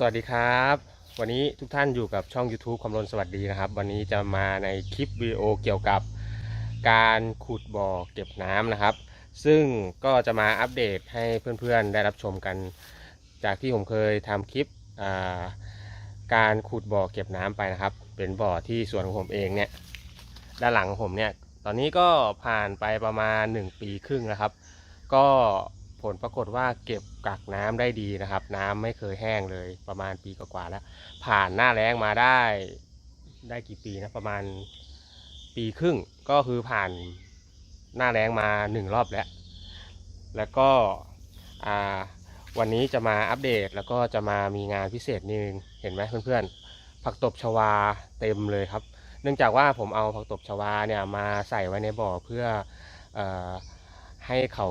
สวัสดีครับ วันนี้ทุกท่านอยู่กับช่อง YouTube คำรณสวัสดีนะครับ วันนี้จะมาในคลิปวิดีโอเกี่ยวกับการขุดบ่อเก็บน้ำนะครับ ซึ่งก็จะมาอัปเดตให้เพื่อนๆได้รับชมกัน จากที่ผมเคยทำคลิปการขุดบ่อเก็บน้ำไปนะครับ เป็นบ่อที่สวนของผมเองเนี่ยด้านหลังของผมเนี่ยตอนนี้ก็ผ่านไปประมาณ 1 ปีครึ่งนะครับ ก็ ผลปรากฏว่าเก็บกักน้ำได้ดีนะครับ น้ำไม่เคยแห้งเลยประมาณปีกว่าๆแล้ว ผ่านหน้าแล้งมาได้ได้กี่ปีนะประมาณปีครึ่งก็คือผ่านหน้าแล้งมาหนึ่งรอบแล้ว แล้วก็วันนี้จะมาอัปเดตแล้วก็จะมามีงานพิเศษนึงเห็นไหมเพื่อนๆ ผักตบชวาเต็มเลยครับ เนื่องจากว่าผมเอาผักตบชวาเนี่ยมาใส่ไว้ในบ่อเพื่ออให้เขา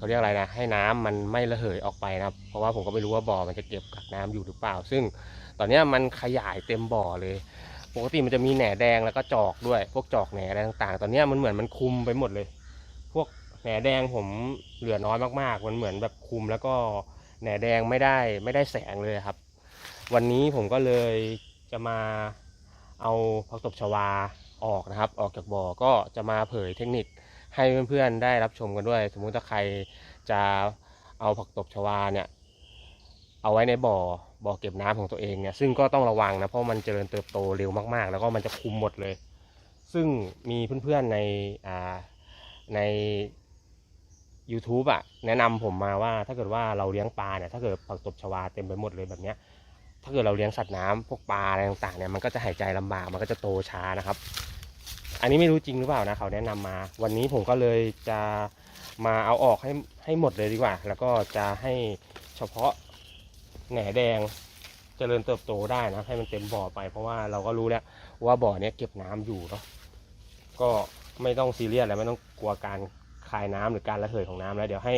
เขาเรียกอะไรนะ ให้น้ำมันไม่ระเหยออกไปนะครับ เพราะว่าผมก็ไม่รู้ว่าบ่อมันจะเก็บกักน้ำอยู่หรือเปล่า ซึ่งตอนนี้มันขยายเต็มบ่อเลย ปกติมันจะมีแหน่แดงแล้วก็จอกด้วย พวกจอกแหน่อะไรต่างๆ ตอนนี้มันเหมือนมันคุมไปหมดเลย พวกแหน่แดงผมเหลือน้อยมากๆ มันเหมือนแบบคุมแล้วก็แหน่แดงไม่ได้ไม่ได้แสงเลยครับ วันนี้ผมก็เลยจะมาเอาผักตบชวาออกนะครับ ออกจากบ่อก็จะมาเผยเทคนิค ให้เพื่อนๆได้รับชมกันด้วย สมมุติถ้าใครจะเอาผักตบชวาเนี่ย เอาไว้ในบ่อบ่อเก็บน้ำของตัวเองเนี่ย ซึ่งก็ต้องระวังนะ เพราะมันเจริญเติบโตเร็วมากๆ แล้วก็มันจะคุมหมดเลย ซึ่งมีเพื่อนๆในอ่าใน YouTube อะแนะนำผมมาว่าถ้าเกิดว่าเราเลี้ยงปลาเนี่ยถ้าเกิดผักตบชวาเต็มไปหมดเลยแบบเนี้ยถ้าเกิดเราเลี้ยงสัตว์น้ำพวกปลาอะไรต่างๆเนี่ยมันก็จะหายใจลำบากมันก็จะโตช้านะครับ อันนี้ไม่รู้จริงหรือเปล่านะเขาแนะนำมา วันนี้ผมก็เลยจะมาเอาออกให้ให้หมดเลยดีกว่า แล้วก็จะให้เฉพาะแหน่แดงเจริญเติบโตได้นะให้มันเต็มบ่อไป เพราะว่าเราก็รู้แล้วว่าบ่อเนี้ยเก็บน้ำอยู่เนาะก็ไม่ต้องซีเรียสอะไรไม่ต้องกลัวการคายน้ำหรือการระเหยของน้ำแล้ว เดี๋ยวให้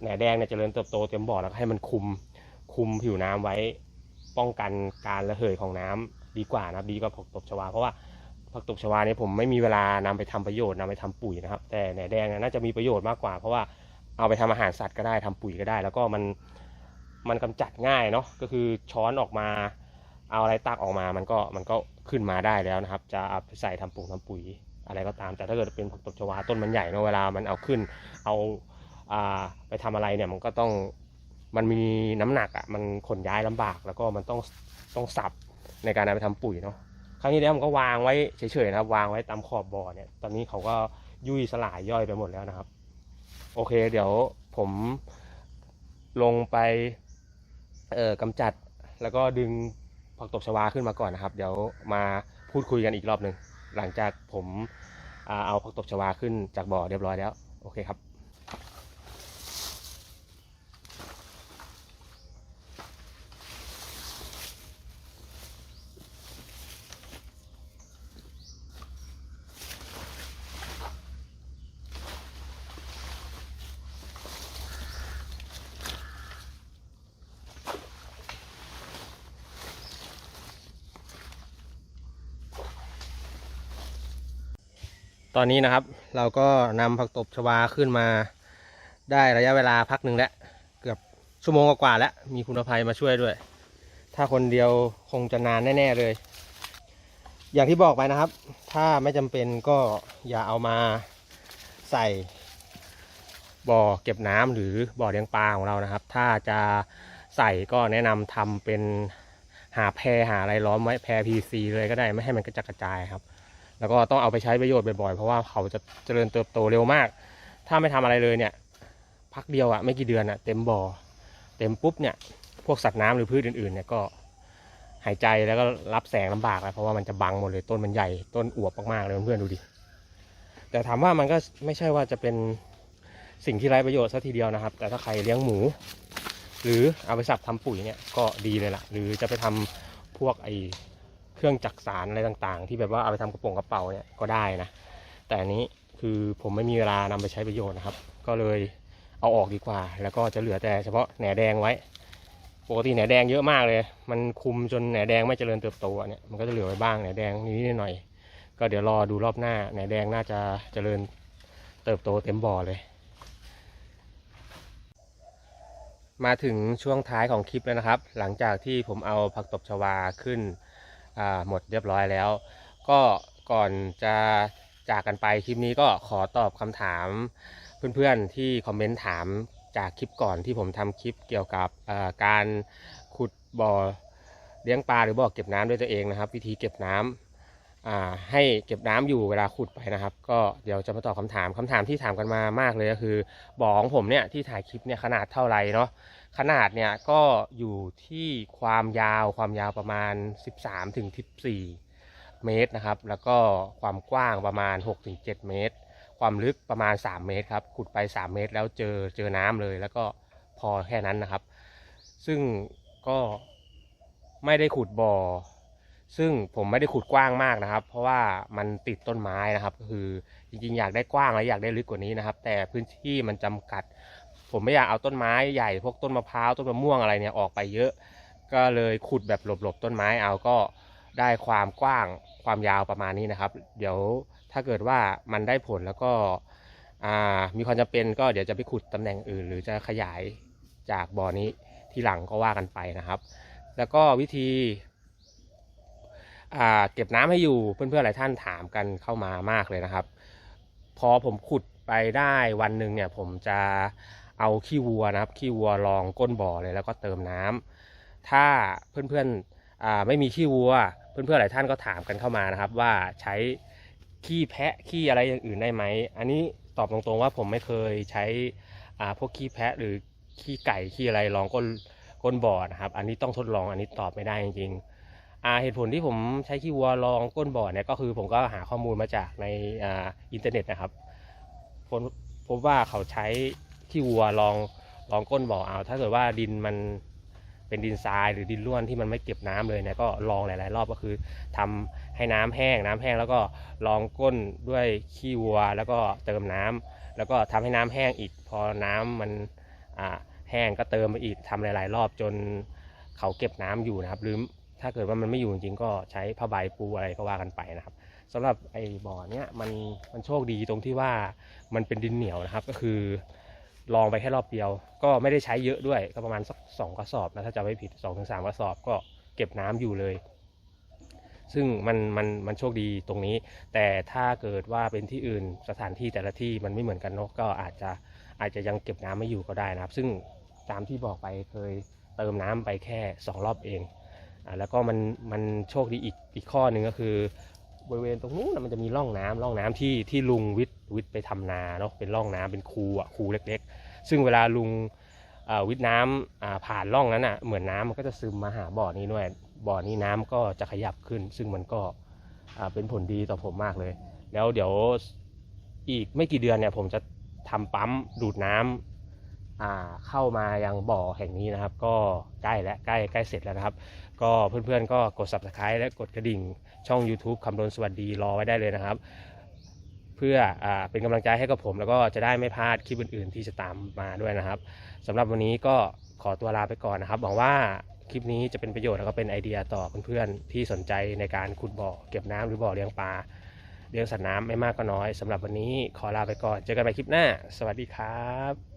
แหน่แดงเนี่ยเจริญเติบโตเต็มบ่อแล้วก็ให้มันคุมคุมผิวน้ำไว้ป้องกันการระเหยของน้ำดีกว่านะดีกว่าผักตบชวาเพราะว่า ผักตบชวาเนี่ยผมไม่มีเวลานำไปทำประโยชน์นำไปทำปุ๋ยนะครับ แต่แหน่แดงน่าจะมีประโยชน์มากกว่าเพราะว่าเอาไปทำอาหารสัตว์ก็ได้ทำปุ๋ยก็ได้ แล้วก็มันมันกำจัดง่ายเนาะก็คือช้อนออกมา เอาอะไรตักออกมามันก็มันก็ขึ้นมาได้แล้วนะครับ จะเอาไปใส่ทำปุ๋งทำปุ๋ยอะไรก็ตาม แต่ถ้าเกิดเป็นผักตบชวาต้นมันใหญ่เนาะเวลามันเอาขึ้น เอาไปทำอะไรเนี่ยมันก็ต้องมันมีน้ำหนักอะ่ะมันขนย้ายลำบาก แล้วก็มันต้องต้องสับในการเอาไปทำปุ๋ยเนาะ ครั้งนี้แล้วผมก็วางไว้เฉยๆนะครับ วางไว้ตามขอบบ่อเนี่ย ตอนนี้เขาก็ยุ่ยสลายย่อยไปหมดแล้วนะครับ โอเค เดี๋ยวผมลงไปเอ่อกำจัดแล้วก็ดึงผักตบชวาขึ้นมาก่อนนะครับ เดี๋ยวมาพูดคุยกันอีกรอบหนึ่งหลังจากผมเอาผักตบชวาขึ้นจากบ่อเรียบร้อยแล้ว โอเคครับ ตอนนี้นะครับ เราก็นำผักตบชวาขึ้นมา ได้ระยะเวลาพักหนึ่งแล้วเกือบชั่วโมงกว่าแล้วมีคุณภัยมาช่วยด้วย ถ้าคนเดียวคงจะนานแน่ ๆเลย อย่างที่บอกไปนะครับ ถ้าไม่จำเป็นก็อย่าเอามาใส่บ่อเก็บน้ำหรือบ่อเลี้ยงปลาของเรานะครับ ถ้าจะใส่ก็แนะนำทำเป็นหาแพรหาอะไรล้อมไว้แพร PVC เลยก็ได้ไม่ให้มันกระจัดกระจายครับ แล้วก็ต้องเอาไปใช้ประโยชน์บ่อยๆ เพราะว่าเขาจะเจริญเติบโตเร็วมาก ถ้าไม่ทำอะไรเลยเนี่ย พักเดียวอะไม่กี่เดือนอะเต็มบ่อ เต็มปุ๊บเนี่ย พวกสัตว์น้ำหรือพืชอื่นๆเนี่ยก็หายใจแล้วก็รับแสงลำบากแล้วเพราะว่ามันจะบังหมดเลยต้นมันใหญ่ต้นอวบมากๆเลยเพื่อนๆดูดิ แต่ถามว่ามันก็ไม่ใช่ว่าจะเป็นสิ่งที่ไร้ประโยชน์ซะทีเดียวนะครับ แต่ถ้าใครเลี้ยงหมู หรือเอาไปสับทำปุ๋ยเนี่ยก็ดีเลยล่ะ หรือจะไปทำพวกไอ เครื่องจักสารอะไรต่างๆ ที่แบบว่าเอาไปทำกระโปรงกระเป๋าเนี่ยก็ได้นะ แต่อันนี้คือผมไม่มีเวลานำไปใช้ประโยชน์นะครับ ก็เลยเอาออกดีกว่า แล้วก็จะเหลือแต่เฉพาะแหนแดงไว้ ปกติแหนแดงเยอะมากเลย มันคุมจนแหนแดงไม่เจริญเติบโตเนี่ยมันก็จะเหลือไว้บ้างแหนแดงนิดหน่อย ก็เดี๋ยวรอดูรอบหน้าแหนแดงน่าจะเจริญเติบโตเต็มบ่อเลย มาถึงช่วงท้ายของคลิปแล้วนะครับ หลังจากที่ผมเอาผักตบชวาขึ้น หมดเรียบร้อยแล้ว ก็ก่อนจะจากกันไปคลิปนี้ก็ขอตอบคำถามเพื่อนๆที่คอมเมนต์ถามจากคลิปก่อนที่ผมทำคลิปเกี่ยวกับการขุดบ่อเลี้ยงปลาหรือบ่อเก็บน้ำด้วยตัวเองนะครับ วิธีเก็บน้ำ ให้เก็บน้ำอยู่เวลาขุดไปนะครับ ก็เดี๋ยวจะมาตอบคำถามคำถามที่ถามกันมามากเลยก็คือบ่อของผมเนี่ยที่ถ่ายคลิปเนี่ยขนาดเท่าไหร่เนาะขนาดเนี่ยก็อยู่ที่ความยาวความยาวประมาณ 13ถึง14เมตรนะครับ แล้วก็ความกว้างประมาณ6ถึง7เมตร ความลึกประมาณ 3 เมตรครับขุดไป 3 เมตรแล้วเจอเจอน้ำเลย แล้วก็พอแค่นั้นนะครับ ซึ่งก็ไม่ได้ขุดบ่อ ซึ่งผมไม่ได้ขุดกว้างมากนะครับ เพราะว่ามันติดต้นไม้นะครับก็คือจริงๆอยากได้กว้างและอยากได้ลึกกว่านี้นะครับ แต่พื้นที่มันจำกัด ผมไม่อยากเอาต้นไม้ใหญ่พวกต้นมะพร้าวต้นมะม่วงอะไรเนี่ยออกไปเยอะ ก็เลยขุดแบบหลบๆต้นไม้เอาก็ได้ความกว้างความยาวประมาณนี้นะครับ เดี๋ยวถ้าเกิดว่ามันได้ผลแล้วก็มีความจำเป็นก็เดี๋ยวจะไปขุดตำแหน่งอื่น หรือจะขยายจากบ่อนี้ที่หลังก็ว่ากันไปนะครับ แล้วก็วิธี เก็บน้ำให้อยู่เพื่อนๆหลายท่านถามกันเข้ามามากเลยนะครับ พอผมขุดไปได้วันหนึ่งเนี่ยผมจะเอาขี้วัวนะครับขี้วัวรองก้นบ่อเลยแล้วก็เติมน้ำถ้าเพื่อนๆไม่มีขี้วัว เพื่อนๆหลายท่านก็ถามกันเข้ามานะครับ ว่าใช้ขี้แพะขี้อะไรอย่างอื่นได้ไหมอันนี้ตอบตรงๆว่าผมไม่เคยใช้พวกขี้แพะหรือขี้ไก่ขี้อะไรรองก้นก้นบ่อนะครับ อันนี้ต้องทดลองอันนี้ตอบไม่ได้จริงๆ อ่าเหตุผลที่ผมใช้ขี้วัวรองก้นบ่อเนี่ยก็คือผมก็หาข้อมูลมาจากในอ่าอินเทอร์เน็ตนะครับพบพบว่าเขาใช้ขี้วัวรองรองก้นบ่อเอา ถ้าเกิดว่าดินมันเป็นดินทรายหรือดินร่วนที่มันไม่เก็บน้ำเลยเนี่ยก็ลองหลาย ๆ รอบก็คือทำให้น้ำแห้งน้ำแห้งแล้วก็รองก้นด้วยขี้วัวแล้วก็เติมน้ำแล้วก็ทำให้น้ำแห้งอีก พอน้ำมันอ่าแห้งก็เติมไปอีกทำหลาย ๆ รอบจนเขาเก็บน้ำอยู่นะครับหรือ ถ้าเกิดว่ามันไม่อยู่จริงๆก็ใช้ผ้าใบปูอะไรก็ว่ากันไปนะครับสำหรับไอ้บ่อเนี้ยมันมันโชคดีตรงที่ว่ามันเป็นดินเหนียวนะครับ ก็คือลองไปแค่รอบเดียว ก็ไม่ได้ใช้เยอะด้วยก็ประมาณสักสองกระสอบนะถ้าจำไม่ผิดสองถึงสามกระสอบก็เก็บน้ำอยู่เลย ซึ่งมันมันมันโชคดีตรงนี้ แต่ถ้าเกิดว่าเป็นที่อื่นสถานที่แต่ละที่มันไม่เหมือนกันเนอะก็อาจจะอาจจะยังเก็บน้ำไม่อยู่ก็ได้นะครับ ซึ่งตามที่บอกไปเคยเติมน้ำไปแค่สองรอบเอง แล้วก็มันมันโชคดีอีกอีกข้อหนึ่งก็คือบริเวณตรงนู้นนะมันจะมีร่องน้ำร่องน้ำที่ที่ลุงวิทย์วิทย์ไปทำนาเนาะเป็นร่องน้ำเป็นคูอะคูเล็ก ๆ ซึ่งเวลาลุงวิทย์น้ำอ่าผ่านร่องนั้นอะเหมือนน้ำมันก็จะซึมมาหาบ่อนี้ด้วยบ่อนี้น้ำก็จะขยับขึ้น ซึ่งมันก็เป็นผลดีต่อผมมากเลย แล้วเดี๋ยวอีกไม่กี่เดือนเนี่ยผมจะทำปั๊มดูดน้ำอ่า เข้ามายังบ่อแห่งนี้นะครับ ก็ใกล้และใกล้ใกล้เสร็จแล้วนะครับ ก็เพื่อนๆก็กด subscribe และกดกระดิ่งช่อง YouTube คำรณสวัสดีรอไว้ได้เลยนะครับ เพื่ออเป็นกำลังใจให้กับผม แล้วก็จะได้ไม่พลาดคลิปอื่นๆ ที่จะตามมาด้วยนะครับสำหรับวันนี้ก็ขอตัวลาไปก่อนนะครับหวังว่าคลิปนี้จะเป็นประโยชน์แล้วก็เป็นไอเดียต่อเพื่อนๆที่สนใจในการขุดบ่อเก็บน้ำหรือบ่อเลี้ยงปลาเลี้ยงสัตว์น้ำไม่มากก็น้อยสำหรับวันนี้ขอลาไปก่อน เจอกันใหม่คลิปหน้า สวัสดีครับ